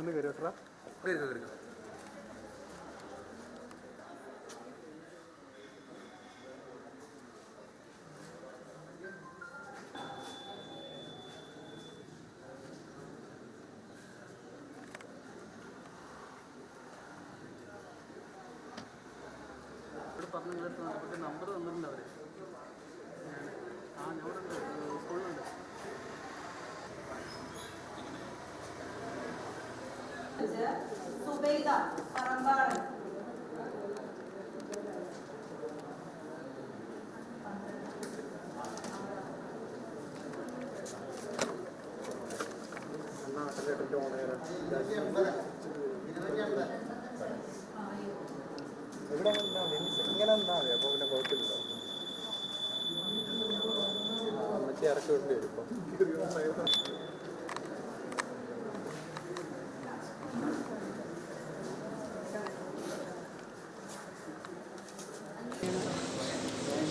ഒന്ന് കയറി വെക്കടാ. ഇവിടെ പറഞ്ഞു നിങ്ങളുടെ നമ്പർ തന്നിട്ടുണ്ട് അവർ ആ ഞാൻ സ്കൂളിലുണ്ട്. സുബൈദ പറമ്പാട് ഇവിടെ. ഇങ്ങനെ നിന്നാ മതി. അപ്പോൾ പിന്നെ കുഴപ്പമില്ലല്ലോ. അമ്മച്ചി ഇറക്കി വരും ഇപ്പം.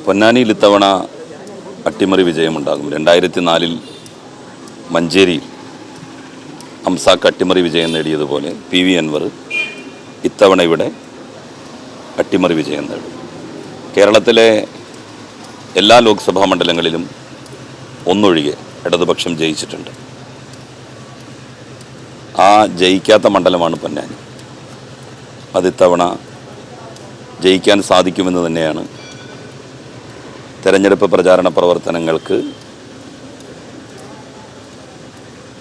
പൊന്നാനിയിൽ ഇത്തവണ അട്ടിമറി വിജയമുണ്ടാകും. രണ്ടായിരത്തി നാലിൽ മഞ്ചേരിയിൽ അംസാക്ക് അട്ടിമറി വിജയം നേടിയതുപോലെ പി വി അൻവർ ഇത്തവണ ഇവിടെ അട്ടിമറി വിജയം നേടും. കേരളത്തിലെ എല്ലാ ലോക്സഭാ മണ്ഡലങ്ങളിലും ഒന്നൊഴികെ ഇടതുപക്ഷം ജയിച്ചിട്ടുണ്ട്. ആ ജയിക്കാത്ത മണ്ഡലമാണ് പൊന്നാനി. അതിത്തവണ ജയിക്കാൻ സാധിക്കുമെന്ന് തന്നെയാണ് തെരഞ്ഞെടുപ്പ് പ്രചാരണ പ്രവർത്തനങ്ങൾക്ക്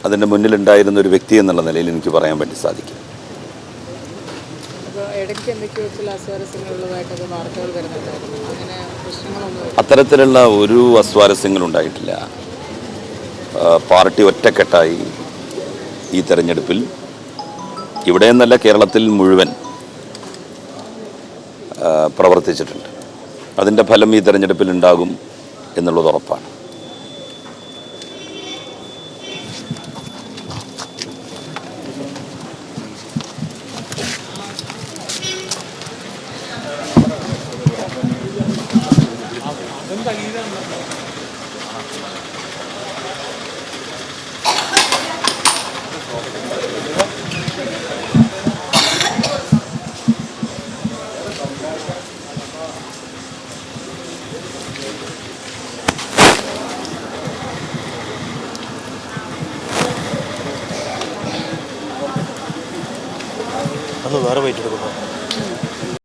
അതിന്റെ മുന്നിലുണ്ടായിരുന്ന ഒരു വ്യക്തി എന്നുള്ള നിലയിൽ എനിക്ക് പറയാൻ വേണ്ടി സാധിക്കും. അത്തരത്തിലുള്ള ഒരു അസ്വാരസ്യങ്ങളുണ്ടായിട്ടില്ല ഉണ്ടായിട്ടില്ല. പാർട്ടി ഒറ്റക്കെട്ടായി ഈ തെരഞ്ഞെടുപ്പിൽ. ഇവിടെ നിന്നല്ല കേരളത്തിൽ മുഴുവൻ പ്രവർത്തിച്ചിട്ടുണ്ട്. അതിന്റെ ഫലം ഈ തെരഞ്ഞെടുപ്പിൽ ഉണ്ടാകും എന്നുള്ളത് ഉറപ്പാണ്. അന്ന് വേറെ വെയിറ്റ് എടുക്കുന്നു.